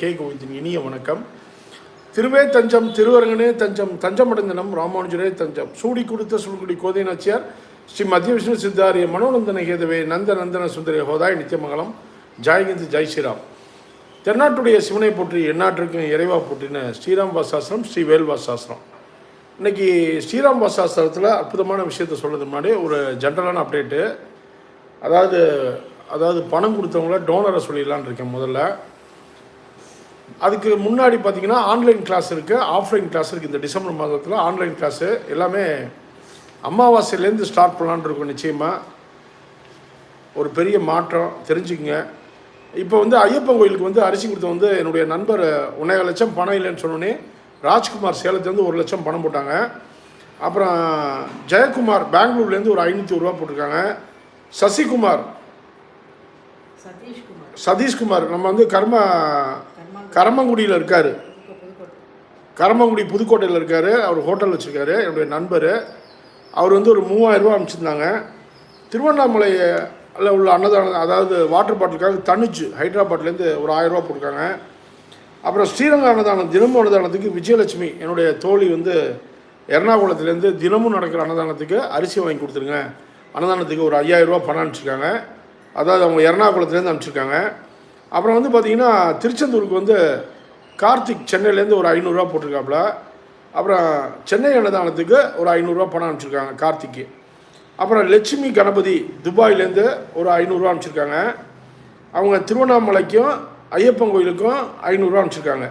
K கோவிந்தின் இனிய வணக்கம். திருவே தஞ்சம் திருவரங்கனே தஞ்சம் தஞ்சமடைந்தனம் ராமானுஜரே தஞ்சம். சூடி கொடுத்த சுடுகுடி கோதை நாச்சியார் ஸ்ரீ மத்திய விஷ்ணு சித்தாரிய மனோநந்தன கேதவே நந்த நந்தன சுந்தரிய ஹோதாய் நித்தியமங்கலம் ஜாய்கிந்த் ஜெய் ஸ்ரீராம். தென்னாட்டுடைய சிவனை போற்றி எந்நாட்டிற்கும் இறைவா போற்றின ஸ்ரீராம் வாசாஸ்திரம் ஸ்ரீ வேல் இன்னைக்கு ஸ்ரீராம் வாசாஸ்திரத்தில் அற்புதமான விஷயத்த சொல்கிறது முன்னாடி ஒரு ஜென்ரலான அப்டேட்டு. அதாவது அதாவது பணம் கொடுத்தவங்கள டோனரை சொல்லிடலான்னு இருக்கேன் முதல்ல. அதுக்கு முன்னாடி பார்த்தீங்கன்னா ஆன்லைன் கிளாஸ் இருக்குது ஆஃப்லைன் கிளாஸ் இருக்குது இந்த டிசம்பர் மாதத்தில் ஆன்லைன் கிளாஸு எல்லாமே அமாவாசையிலேருந்து ஸ்டார்ட் பண்ணலான்னு இருக்கும் நிச்சயமாக ஒரு பெரிய மாற்றம் தெரிஞ்சுக்கங்க. இப்போ வந்து ஐயப்பன் கோயிலுக்கு வந்து அரிசி கொடுத்த வந்து என்னுடைய நண்பர் ஒன்றே லட்சம் பணம் இல்லைன்னு சொன்னோன்னே ராஜ்குமார் சேலத்துலேருந்து ஒரு லட்சம் பணம் போட்டாங்க. அப்புறம் ஜெயக்குமார் பெங்களூர்லேருந்து ஒரு ஐநூற்றி ரூபா போட்டிருக்காங்க. சசிகுமார் சதீஷ்குமார் நம்ம வந்து கர்ம கரமங்குடியில் இருக்கார். கரமங்குடி புதுக்கோட்டையில் இருக்கார். அவர் ஹோட்டல் வச்சுருக்காரு. என்னுடைய நண்பர். அவர் வந்து ஒரு மூவாயிரம் ரூபா அனுப்பிச்சிருந்தாங்க. திருவண்ணாமலையில் உள்ள அன்னதானம் அதாவது வாட்டர் பாட்டிலுக்காக தனுச்சு ஹைதராபாத்லேருந்து ஒரு ஆயிரரூபா போட்டிருக்காங்க. அப்புறம் ஸ்ரீரங்க அன்னதானம் தினமும் அன்னதானத்துக்கு விஜயலட்சுமி என்னுடைய தோழி வந்து எர்ணாகுளத்துலேருந்து தினமும் நடக்கிற அன்னதானத்துக்கு அரிசி வாங்கி கொடுத்துருங்க. அன்னதானத்துக்கு ஒரு ஐயாயிரம் ரூபா பணம் அனுப்பிச்சிருக்காங்க. அதாவது அவங்க எர்ணாகுளத்துலேருந்து அனுப்பிச்சிருக்காங்க. அப்புறம் வந்து பார்த்திங்கன்னா திருச்செந்தூருக்கு வந்து கார்த்திக் சென்னையிலேருந்து ஒரு ஐநூறுரூவா போட்டிருக்காப்புல. அப்புறம் சென்னை அன்னதானத்துக்கு ஒரு ஐநூறுரூவா பணம் அனுப்பிச்சிருக்காங்க கார்த்திக்கு. அப்புறம் லட்சுமி கணபதி துபாயிலேருந்து ஒரு ஐநூறுரூவா அனுப்பிச்சிருக்காங்க. அவங்க திருவண்ணாமலைக்கும் ஐயப்பன் கோயிலுக்கும் ஐநூறுரூவா அனுப்பிச்சிருக்காங்க.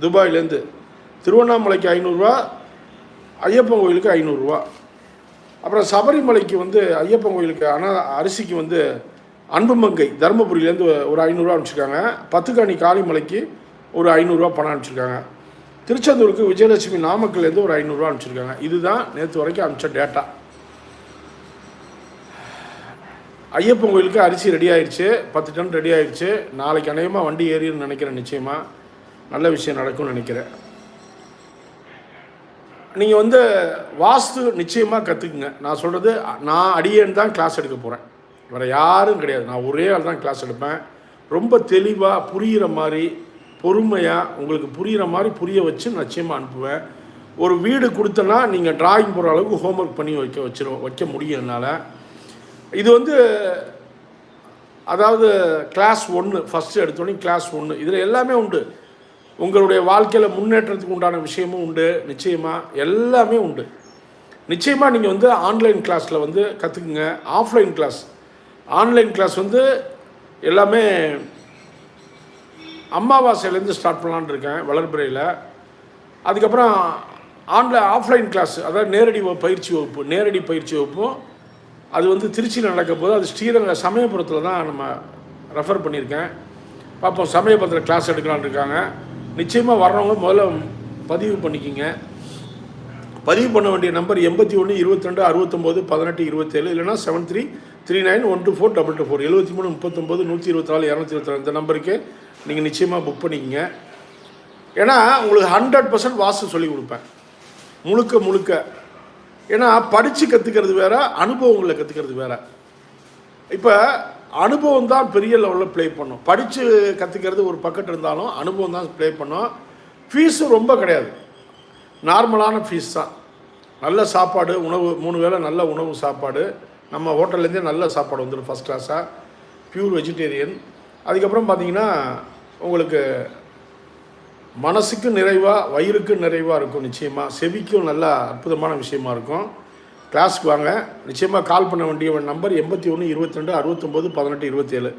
துபாயிலேருந்து. திருவண்ணாமலைக்கு ஐநூறுரூவா ஐயப்பன் கோயிலுக்கு ஐநூறுரூவா. அப்புறம் சபரிமலைக்கு வந்து ஐயப்பன் கோயிலுக்கு அன அரிசிக்கு வந்து அன்புமங்கை தருமபுரியிலேருந்து ஒரு ஐநூறுரூவா அனுப்பிச்சிருக்காங்க. பத்துக்காணி காளிமலைக்கு ஒரு ஐநூறுரூவா பணம் அனுப்பிச்சிருக்காங்க. திருச்செந்தூருக்கு விஜயலட்சுமி நாமக்கல்லேருந்து ஒரு ஐநூறுரூவா அனுப்பிச்சிருக்காங்க. இதுதான் நேற்று வரைக்கும் அனுப்பிச்ச டேட்டா ஐயப்பன் கோயிலுக்கு அரிசி ரெடி ஆயிடுச்சு பத்து டன் ரெடி ஆயிடுச்சு நாளைக்கு அநேகமாக வண்டி ஏறின்னு நினைக்கிறேன் நிச்சயமாக நல்ல விஷயம் நடக்கும்னு நினைக்கிறேன். நீங்கள் வந்து வாஸ்து நிச்சயமாக கற்றுக்குங்க நான் சொல்கிறது நான் அடியேன்னு தான் கிளாஸ் எடுக்க போகிறேன் வேறு யாரும் கிடையாது. நான் ஒரே ஆள் தான் கிளாஸ் எடுப்பேன். ரொம்ப தெளிவாக புரிகிற மாதிரி பொறுமையாக உங்களுக்கு புரிகிற மாதிரி புரிய வச்சு நிச்சயமாக அனுப்புவேன். ஒரு வீடு கொடுத்தனா நீங்கள் டிராயிங் போகிற அளவுக்கு ஹோம்ஒர்க் பண்ணி வைக்க வச்சிரும் வைக்க முடியும் என்னால். இது வந்து அதாவது கிளாஸ் ஒன்று ஃபஸ்ட்டு எடுத்தோடனே கிளாஸ் ஒன்று இதில் எல்லாமே உண்டு. உங்களுடைய வாழ்க்கையில் முன்னேற்றத்துக்கு உண்டான விஷயமும் உண்டு. நிச்சயமாக எல்லாமே உண்டு. நிச்சயமாக நீங்கள் வந்து ஆன்லைன் கிளாஸில் வந்து கற்றுக்குங்க ஆஃப்லைன் கிளாஸ் ஆன்லைன் கிளாஸ் வந்து எல்லாமே அமாவாசையிலேருந்து ஸ்டார்ட் பண்ணலான்னு இருக்கேன் வளர்பிறையில். அதுக்கப்புறம் ஆன்லைன் ஆஃப்லைன் கிளாஸ் அதாவது நேரடி பயிற்சி வகுப்பு நேரடி பயிற்சி வகுப்பும் அது வந்து திருச்சியில் நடக்க போது அது ஸ்ரீரங்க சமயபுரத்தில் தான் நம்ம ரெஃபர் பண்ணியிருக்கேன். பார்ப்போம் சமயபுரத்தில் கிளாஸ் எடுக்கலான்னு இருக்காங்க. நிச்சயமாக வர்றவங்க முதல்ல பதிவு பண்ணிக்கிங்க. பதிவு பண்ண வேண்டிய நம்பர் எண்பத்தி ஒன்று இருபத்தி ரெண்டு அறுபத்தொம்போது பதினெட்டு இருபத்தேழு இல்லைனா seven three three nine one two four double two four எழுபத்தி மூணு முப்பத்தொம்போது நூற்றி இருபத்தி நாலு இரநூத்தி இருபத்தி இந்த நம்பருக்கு நீங்கள் நிச்சயமாக புக் பண்ணிக்கங்க. ஏன்னா உங்களுக்கு ஹண்ட்ரட் பர்சன்ட் வாஸ்து சொல்லி கொடுப்பேன். முழுக்க முழுக்க. ஏன்னா படித்து கற்றுக்கிறது வேறு அனுபவங்களை கற்றுக்கிறது வேறு. இப்போ அனுபவம் தான் பெரிய லெவலில் ப்ளே பண்ணும். படித்து கற்றுக்கிறது ஒரு பக்கத்து இருந்தாலும் அனுபவம் தான் ப்ளே பண்ணும். ஃபீஸும் ரொம்ப கிடையாது. நார்மலான ஃபீஸ் தான். நல்ல சாப்பாடு உணவு மூணு வேளை நல்ல உணவு சாப்பாடு. நம்ம ஹோட்டல்லேருந்தே நல்ல சாப்பாடு வந்துடும் ஃபஸ்ட் கிளாஸாக பியூர் வெஜிடேரியன் அதுக்கப்புறம் பார்த்தீங்கன்னா உங்களுக்கு மனசுக்கு நிறைவாக வயிறுக்கு நிறைவாக இருக்கும் நிச்சயமாக செவிக்கும் நல்லா அற்புதமான விஷயமா இருக்கும். கிளாஸ்க்கு வாங்க. நிச்சயமாக கால் பண்ண வேண்டிய நம்பர் எண்பத்தி ஒன்று இருபத்தி ரெண்டு அறுபத்தொம்போது பதினெட்டு இருபத்தேழு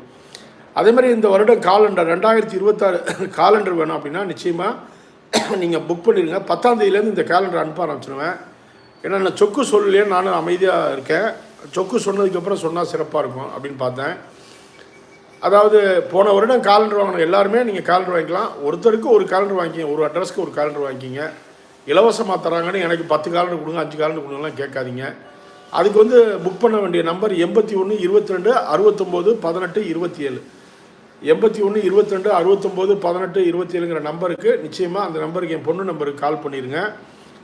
அதேமாதிரி இந்த வருடம் காலண்டர் ரெண்டாயிரத்தி இருபத்தாறு காலண்டர் வேணும் அப்படின்னா நிச்சயமாக நீங்கள் புக் பண்ணிடுங்க பத்தாம் தேதியிலேருந்து இந்த கேலண்டர் அனுப்ப ஆரம்பிச்சிடுவேன் ஏன்னா நான் சொக்கு சொல்லலையே நானும் அமைதியாக இருக்கேன். சொக்கு சொன்னதுக்கப்புறம் சொன்னால் சிறப்பாக இருக்கும் அப்படின்னு பார்த்தேன். அதாவது போன வருடம் காலண்டர் வாங்கின எல்லாருமே நீங்கள் காலண்டர் வாங்கிக்கலாம். ஒருத்தருக்கு ஒரு காலண்டர் வாங்கிக்கிங்க ஒரு அட்ரஸ்க்கு ஒரு காலண்டர் வாங்கிக்கிங்க. இலவசமாக தராங்கன்னு எனக்கு பத்து காலண்டர் கொடுங்க அஞ்சு காலண்டர் கொடுங்கலாம் கேட்காதீங்க. அதுக்கு வந்து புக் பண்ண வேண்டிய நம்பர் எண்பத்தி ஒன்று இருபத்தி ரெண்டு அறுபத்தொம்போது பதினெட்டு இருபத்தி ஏழு. எண்பத்தி ஒன்று இருபத்தி ரெண்டு அறுபத்தொம்போது பதினெட்டு இருபத்தி ஏழுங்கிற நம்பருக்கு நிச்சயமாக அந்த நம்பருக்கு என் பொண்ணு நம்பருக்கு கால் பண்ணிடுங்க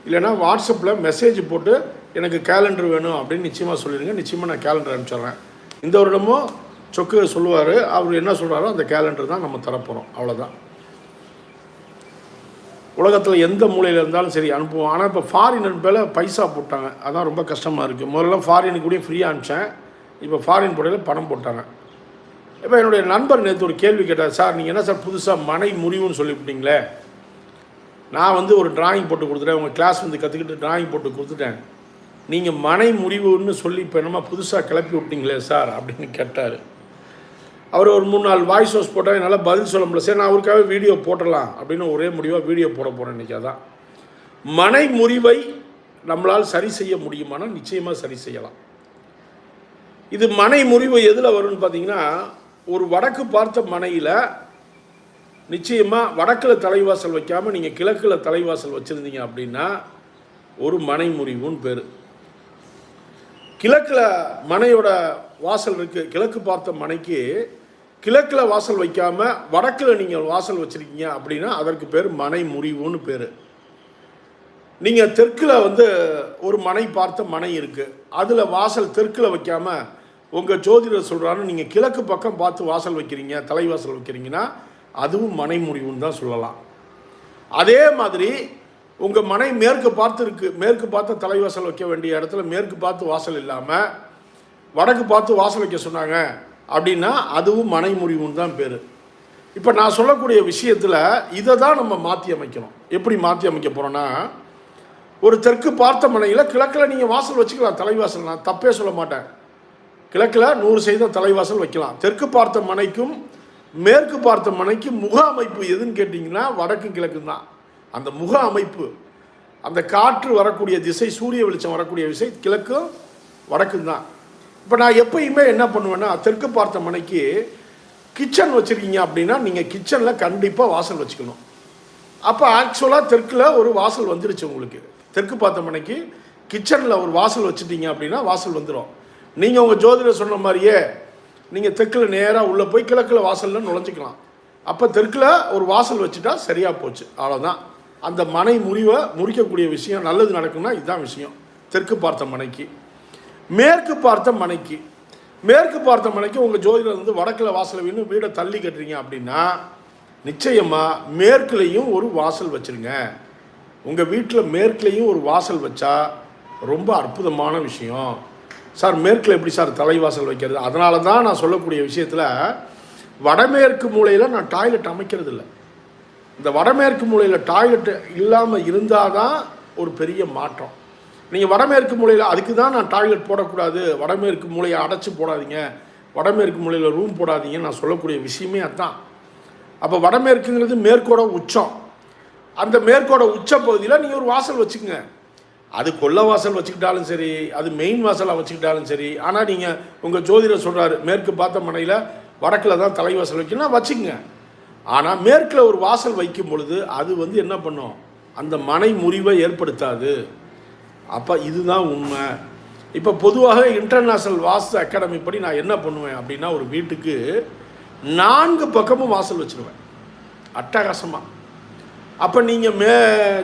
இல்லைனா வாட்ஸ்அப்பில் மெசேஜ் போட்டு எனக்கு கேலண்டர் வேணும் அப்படின்னு நிச்சயமாக சொல்லிடுங்க. நிச்சயமாக நான் கேலண்டர் அனுப்பிச்சிட்றேன். இந்த வருடமும் சொக்கு சொல்லுவார். அவர் என்ன சொல்கிறாரோ அந்த கேலண்டர் தான் நம்ம தரப்போகிறோம் அவ்வளோதான் உலகத்தில் எந்த மூலையில் இருந்தாலும் சரி அனுப்புவோம். ஆனால் இப்போ ஃபாரின் அனுப்பல பைசா போட்டாங்க. அதான் ரொம்ப கஷ்டமாக இருக்குது முதல்ல ஃபாரினுக்கு கூட ஃப்ரீயாக அனுப்பிச்சேன். இப்போ ஃபாரின் போடையில் பணம் போட்டாங்க. இப்போ என்னுடைய நண்பர் நேற்று ஒரு கேள்வி கேட்டார். சார் நீங்கள் என்ன சார் புதுசாக மனை முறிவுன்னு சொல்லிவிட்டீங்களே? நான் வந்து ஒரு டிராயிங் போட்டு கொடுத்துட்டேன். உங்கள் கிளாஸ் வந்து கற்றுக்கிட்டு டிராயிங் போட்டு கொடுத்துட்டேன். நீங்கள் மனை முறிவுன்னு சொல்லி இப்போ என்னமா புதுசாக கிளப்பி விட்டீங்களே சார் அப்படின்னு கேட்டார். அவர் ஒரு மூணு நாள் வாய்ஸ் ஓஸ் போட்டால் என்னால் பதில் சொல்ல முடியல. சரி நான் அவருக்காக வீடியோ போட்டலாம் அப்படின்னு ஒரே முடிவாக வீடியோ போட போகிறேன் இன்றைக்கி அதான். மனை முறிவை நம்மளால் சரி செய்ய முடியுமானால் நிச்சயமாக சரி செய்யலாம். இது மனை முறிவு எதில் வரும்னு பார்த்தீங்கன்னா ஒரு வடக்கு பார்த்த மனையில் நிச்சயமாக வடக்கில் தலைவாசல் வைக்காமல் நீங்கள் கிழக்கில் தலைவாசல் வச்சுருந்தீங்க அப்படின்னா ஒரு மனை முறிவுன்னு பேர். கிழக்கில் மனையோட வாசல் இருக்குது கிழக்கு பார்த்த மனைக்கு கிழக்கில் வாசல் வைக்காமல் வடக்கில் நீங்கள் வாசல் வச்சுருக்கீங்க அப்படின்னா அதற்கு பேர் மனை முறிவுன்னு பேர். நீங்கள் தெற்கில் வந்து ஒரு மனை பார்த்த மனை இருக்குது அதில் வாசல் தெற்கில் வைக்காமல் உங்கள் ஜோதிடர் சொல்கிறான்னு நீங்கள் கிழக்கு பக்கம் பார்த்து வாசல் வைக்கிறீங்க தலைவாசல் வைக்கிறீங்கன்னா அதுவும் மனை முறிவுன்னு தான் சொல்லலாம். அதே மாதிரி உங்கள் மனை மேற்கு பார்த்து இருக்கு மேற்கு பார்த்து தலைவாசல் வைக்க வேண்டிய இடத்துல மேற்கு பார்த்து வாசல் இல்லாமல் வடக்கு பார்த்து வாசல் வைக்க சொன்னாங்க அப்படின்னா அதுவும் மனை முறிவுன்னு தான் பேர். இப்போ நான் சொல்லக்கூடிய விஷயத்தில் இதை தான் நம்ம மாற்றி அமைக்கணும். எப்படி மாற்றி அமைக்க போகிறோன்னா ஒரு தெற்கு பார்த்த மனையில் கிழக்கில் நீங்கள் வாசல் வச்சுக்கலாம் தலைவாசல் நான் தப்பே சொல்ல மாட்டேன். கிழக்கில் நூறு செய்த தலைவாசல் வைக்கலாம். தெற்கு பார்த்த மனைக்கும் மேற்கு பார்த்த மனைக்கும் முக அமைப்பு எதுன்னு கேட்டிங்கன்னா வடக்கு கிழக்கு தான். அந்த முக அமைப்பு அந்த காற்று வரக்கூடிய திசை சூரிய வெளிச்சம் வரக்கூடிய திசை கிழக்கும் வடக்கும் தான். இப்போ நான் எப்பயுமே என்ன பண்ணுவேன்னா தெற்கு பார்த்த மனைக்கு கிச்சன் வச்சுருக்கீங்க அப்படின்னா நீங்கள் கிச்சனில் கண்டிப்பாக வாசல் வச்சுக்கணும். அப்போ ஆக்சுவலாக தெற்கில் ஒரு வாசல் வந்துடுச்சு உங்களுக்கு. தெற்கு பார்த்த மனைக்கு கிச்சனில் ஒரு வாசல் வச்சுட்டீங்க அப்படின்னா வாசல் வந்துடும் நீங்கள் உங்கள் ஜோதிடர் சொன்ன மாதிரியே நீங்கள் தெற்கில் நேராக உள்ளே போய் கிழக்கில் வாசலில் நுழைஞ்சிக்கலாம். அப்போ தெற்கில் ஒரு வாசல் வச்சுட்டா சரியாக போச்சு. அவ்வளோதான் அந்த மனை முறிவை முறிக்கக்கூடிய விஷயம் நல்லது நடக்கும்னா இதுதான் விஷயம். தெற்கு பார்த்த மனைக்கு. மேற்கு பார்த்த மனைக்கு. மேற்கு பார்த்த மனைக்கு உங்கள் ஜோதிடர் வந்து வடக்கில் வாசல் வேணும் வீடை தள்ளி கட்டுறீங்க அப்படின்னா நிச்சயமாக மேற்குலேயும் ஒரு வாசல் வச்சுருங்க. உங்கள் வீட்டில் மேற்குலேயும் ஒரு வாசல் வச்சா ரொம்ப அற்புதமான விஷயம். சார் மேற்கில் எப்படி சார் தலைவாசல் வைக்கிறது? அதனால தான் நான் சொல்லக்கூடிய விஷயத்தில் வடமேற்கு மூலையில் நான் டாய்லெட் அமைக்கிறது இல்லை இந்த வடமேற்கு மூலையில் டாய்லெட் இல்லாமல் இருந்தால் தான் ஒரு பெரிய மாற்றம். நீங்கள் வடமேற்கு மூலையில் அதுக்கு தான் நான் டாய்லெட் போடக்கூடாது. வடமேற்கு மூலையை அடைச்சி போடாதீங்க. வடமேற்கு மூலையில் ரூம் போடாதீங்கன்னு நான் சொல்லக்கூடிய விஷயமே அதுதான். அப்போ வடமேற்குங்கிறது மேற்கோட உச்சம். அந்த மேற்கோட உச்ச பகுதியில் நீங்கள் ஒரு வாசல் வச்சுக்கோங்க. அது கொல்ல வாசல் வச்சுக்கிட்டாலும் சரி அது மெயின் வாசலாக வச்சுக்கிட்டாலும் சரி ஆனால் நீங்கள் உங்கள் ஜோதிடர் சொல்கிறாரு மேற்கு பார்த்த மனையில் வடக்கில் தான் தலைவாசல் வைக்கணும்னா வச்சுக்கோங்க. ஆனால் மேற்கில் ஒரு வாசல் வைக்கும் பொழுது அது வந்து என்ன பண்ணும்? அந்த மனை முறிவை ஏற்படுத்தாது. அப்போ இதுதான் உண்மை. இப்போ பொதுவாக இன்டர்நேஷ்னல் வாஸ்து அகாடமி படி நான் என்ன பண்ணுவேன் அப்படின்னா ஒரு வீட்டுக்கு நான்கு பக்கமும் வாசல் வச்சுருவேன். அட்டகாசமாக அப்போ நீங்கள் மே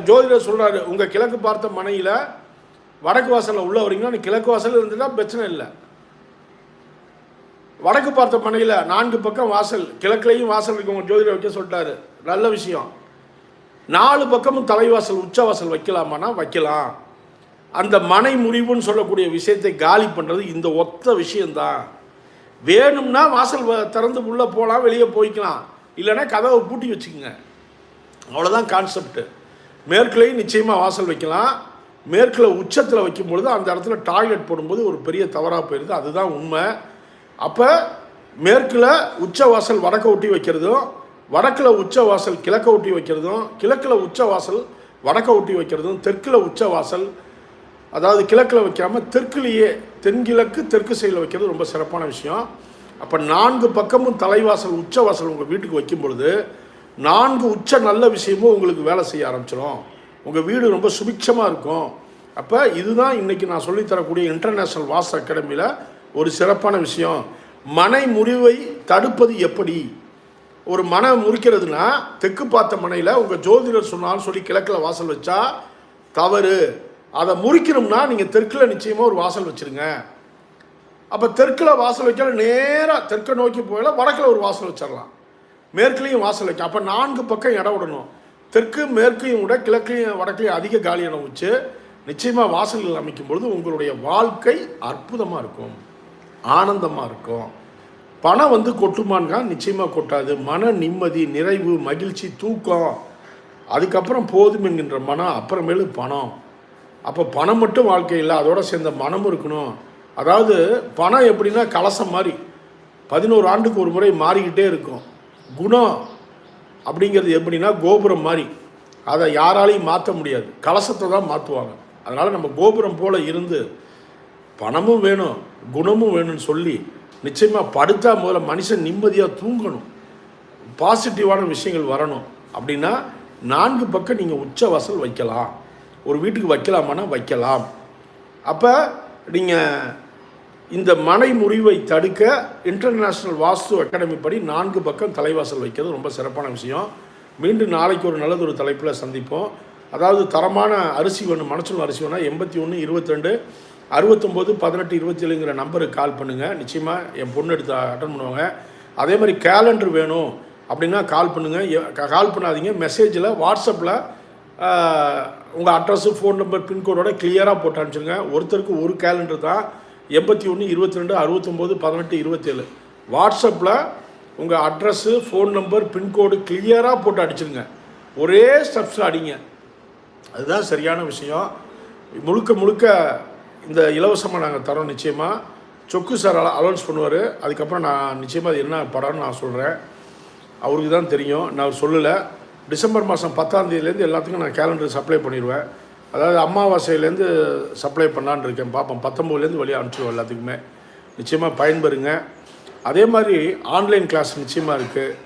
ஜோதிடர் சொல்கிறாரு உங்கள் கிழக்கு பார்த்த மனையில் வடக்கு வாசலில் உள்ளே வரீங்கன்னா நீ கிழக்கு வாசல் இருந்துட்டா பிரச்சனை இல்லை. வடக்கு பார்த்த பனையில் நான்கு பக்கம் வாசல் கிழக்குலையும் வாசல் இருக்கு உங்கள் ஜோதிடர் வைக்க சொல்லிட்டாரு. நல்ல விஷயம். நாலு பக்கமும் தலைவாசல் உச்சவாசல் வைக்கலாமானா வைக்கலாம். அந்த மனை முறிவுன்னு சொல்லக்கூடிய விஷயத்தை காலி பண்ணுறது இந்த ஒத்த விஷயந்தான் வேணும்னா வாசல் வ- திறந்து உள்ளே போகலாம் வெளியே போய்க்கலாம். இல்லைன்னா கதவை பூட்டி வச்சுக்கோங்க. அவ்வளோதான் கான்செப்ட் மேற்குலையும் நிச்சயமாக வாசல் வைக்கலாம். மேற்கில் உச்சத்தில் வைக்கும் பொழுது அந்த இடத்துல டாய்லெட் போடும்போது ஒரு பெரிய தவறாக போயிடுது அதுதான் உண்மை. அப்போ மேற்கில் உச்ச வாசல் வடக்க ஒட்டி வைக்கிறதும் வடக்கில் உச்ச வாசல் கிழக்க ஒட்டி வைக்கிறதும் கிழக்கில் உச்ச வாசல் வடக்க ஒட்டி வைக்கிறதும் தெற்கில் உச்ச வாசல் அதாவது கிழக்கில் வைக்காமல் தெற்குலேயே தென்கிழக்கு தெற்கு சைடில் வைக்கிறது ரொம்ப சிறப்பான விஷயம். அப்போ நான்கு பக்கமும் தலைவாசல் உச்ச வாசல் உங்கள் வீட்டுக்கு வைக்கும் பொழுது நான்கு உச்ச நல்ல விஷயமும் உங்களுக்கு வேலை செய்ய ஆரம்பிச்சிடும் உங்கள் வீடு ரொம்ப சுபிக்ஷமாக இருக்கும். அப்போ இதுதான் இன்றைக்கி நான் சொல்லித் தரக்கூடிய இன்டர்நேஷ்னல் வாஸ்து அகாடமியில் ஒரு சிறப்பான விஷயம். மனை முறிவை தடுப்பது எப்படி? ஒரு மனை முறிக்கிறதுனா தெற்கு பார்த்த மனையில் உங்கள் ஜோதிடர் சொன்னாலும் சொல்லி கிழக்கில் வாசல் வச்சா தவறு. அதை முறிக்கணும்னா நீங்கள் தெற்கில் நிச்சயமாக ஒரு வாசல் வச்சுருங்க. அப்போ தெற்கில் வாசல் வைக்கல நேராக தெற்கை நோக்கி போயில வடக்கில் ஒரு வாசல் வச்சிடலாம் மேற்குலேயும் வாசல் வைக்கலாம் அப்போ நான்கு பக்கம் இடம் விடணும். தெற்கு மேற்கையும் விட கிழக்கையும் வடக்கையும் அதிக காலி இடம் வச்சு நிச்சயமாக வாசல்கள் அமைக்கும் பொழுது உங்களுடைய வாழ்க்கை அற்புதமாக இருக்கும். ஆனந்தமாக இருக்கும். பணம் வந்து கொட்டுமான்கா? நிச்சயமாக கொட்டாது. மன நிம்மதி நிறைவு மகிழ்ச்சி தூக்கம். அதுக்கப்புறம் போதும் என்கின்ற மனம் அப்புறமேலு பணம். அப்போ பணம் மட்டும் வாழ்க்கையில் அதோடு சேர்ந்த மனமும் இருக்கணும். அதாவது பணம் எப்படின்னா கலசம் மாதிரி பதினோரு ஆண்டுக்கு ஒரு முறை மாறிக்கிட்டே இருக்கும். குணம் அப்படிங்கிறது எப்படின்னா கோபுரம் மாதிரி அதை யாராலையும் மாற்ற முடியாது. கலசத்தை தான் மாற்றுவாங்க. அதனால் நம்ம கோபுரம் போல் இருந்து பணமும் வேணும் குணமும் வேணும்னு சொல்லி நிச்சயமாக படுத்தா முதல்ல மனுஷன் நிம்மதியாக தூங்கணும். பாசிட்டிவான விஷயங்கள் வரணும். அப்படின்னா நான்கு பக்கம் நீங்கள் உச்ச வாசல் வைக்கலாம். ஒரு வீட்டுக்கு வைக்கலாமான்னா வைக்கலாம். அப்போ நீங்கள் இந்த மனை முறிவை தடுக்க இன்டர்நேஷ்னல் வாஸ்து அகாடமி படி நான்கு பக்கம் தலைவாசல் வைக்கிறது ரொம்ப சிறப்பான விஷயம். மீண்டும் நாளைக்கு ஒரு நல்லது ஒரு தலைப்பில் சந்திப்போம். அதாவது தரமான அரிசி வேணும் மனசுள்ள அரிசி வேணால் எண்பத்தி ஒன்று இருபத்தி ரெண்டு அறுபத்தொம்போது பதினெட்டு இருபத்தேழுங்கிற நம்பருக்கு கால் பண்ணுங்கள் நிச்சயமாக என் பொண்ணு எடுத்து அட்டன் பண்ணுவாங்க. அதே மாதிரி கேலண்டர் வேணும் அப்படின்னா கால் பண்ணுங்கள் கால் பண்ணாதீங்க. மெசேஜில் வாட்ஸ்அப்பில் உங்கள் அட்ரஸு ஃபோன் நம்பர் பின்கோடோட கிளியராக போட்டு அனுப்பிச்சிருங்க. ஒருத்தருக்கு ஒரு கேலண்டர் தான். எண்பத்தி ஒன்று இருபத்தி ரெண்டு அறுபத்தொம்போது பதினெட்டு இருபத்தேழு. வாட்ஸ்அப்பில் உங்கள் அட்ரஸ்ஸு ஃபோன் நம்பர் பின்கோடு கிளியராக போட்டு அடிச்சிருங்க ஒரே ஸ்டெப்ஸில் அடிங்க. அதுதான் சரியான விஷயம். முழுக்க முழுக்க இந்த இலவசமாக நாங்கள் தரோம் நிச்சயமாக சொக்கு சார் அலௌன்ஸ் பண்ணுவார். அதுக்கப்புறம் நான் நிச்சயமாக அது என்ன படம்னு நான் சொல்கிறேன் அவருக்கு தான் தெரியும். நான் சொல்லலை. டிசம்பர் மாதம் பத்தாந்தேதியிலேருந்து எல்லாத்துக்கும் நான் கேலண்டர் சப்ளை பண்ணிடுவேன். அதாவது அமாவாசையிலேருந்து சப்ளை பண்ணலான்னு இருக்கேன். பார்ப்போம் பத்தொம்போதுலேருந்து வெளியே அனுப்பிச்சிடுவோம் எல்லாத்துக்குமே. நிச்சயமாக பயன்பெறுங்க. அதே மாதிரி ஆன்லைன் கிளாஸ் நிச்சயமாக இருக்குது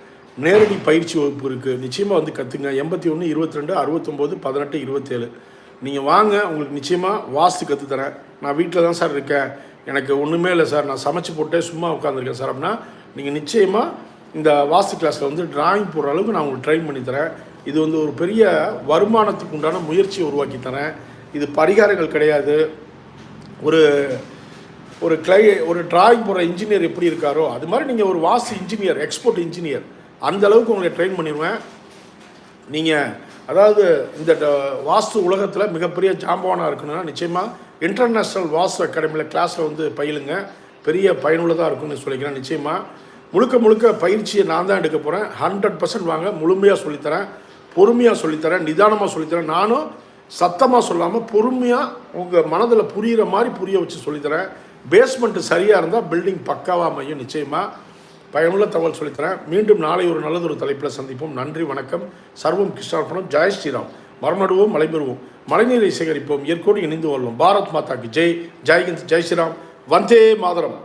நேரடி பயிற்சி வகுப்பு இருக்குது நிச்சயமாக வந்து கற்றுங்க எண்பத்தி ஒன்று இருபத்தி ரெண்டு அறுபத்தொம்போது பதினெட்டு இருபத்தேழு. நீங்கள் வாங்க உங்களுக்கு நிச்சயமாக வாஸ்து கற்றுத்தரேன் நான் வீட்டில் தான் சார் இருக்கேன். எனக்கு ஒன்றுமே இல்லை சார். நான் சமைச்சு போட்டே சும்மா உட்காந்துருக்கேன் சார் அப்படின்னா நீங்கள் நிச்சயமாக இந்த வாஸ்து கிளாஸில் வந்து டிராயிங் போடுற அளவுக்கு நான் உங்களுக்கு ட்ரைன் பண்ணி தரேன். இது வந்து ஒரு பெரிய வருமானத்துக்கு உண்டான முயற்சியை உருவாக்கி தரேன். இது பரிகாரங்கள் கிடையாது. ஒரு ஒரு கிளை ஒரு டிராயிங் போடுற இன்ஜினியர் எப்படி இருக்காரோ அது மாதிரி நீங்கள் ஒரு வாஸ்து இன்ஜினியர் எக்ஸ்போர்ட் இன்ஜினியர் அந்த அளவுக்கு உங்களை ட்ரெயின் பண்ணிடுவேன். நீங்கள் அதாவது இந்த ட- வாஸ்து உலகத்தில் மிகப்பெரிய ஜாம்பவானாக இருக்கணும்னா நிச்சயமாக இன்டர்நேஷ்னல் வாஸ்து அகாடமியில் கிளாஸில் வந்து பயிலுங்க. பெரிய பயனுள்ளதாக இருக்கும்னு சொல்லிக்கிறேன். நிச்சயமாக முழுக்க முழுக்க பயிற்சியை நான் தான் எடுக்க போகிறேன் ஹண்ட்ரட் பர்சன்ட் வாங்க முழுமையாக சொல்லித்தரேன். பொறுமையாக சொல்லித்தரேன். நிதானமாக சொல்லித்தரேன். நானும் சத்தமாக சொல்லாமல் பொறுமையாக உங்கள் மனதில் புரிகிற மாதிரி புரிய வச்சு சொல்லித்தரேன். பேஸ்மெண்ட்டு சரியாக இருந்தால் பில்டிங் பக்காவாக அமையும். நிச்சயமாக பயனுள்ள தகவல் சொல்லித்தரேன். மீண்டும் நாளை ஒரு நல்லதொரு தலைப்பில் சந்திப்போம். நன்றி வணக்கம். சர்வம் கிருஷ்ணார்பணம். ஜெய் ஸ்ரீராம். மரமடுவோம் மலைபெறுவோம். மழைநீரை சேகரிப்போம். இயற்கையோடு இணைந்து கொள்வோம். பாரத் மாதாக்கு ஜெய். ஜெய்ஹிந்த் ஜெய் ஸ்ரீராம். வந்தே மாதரம்.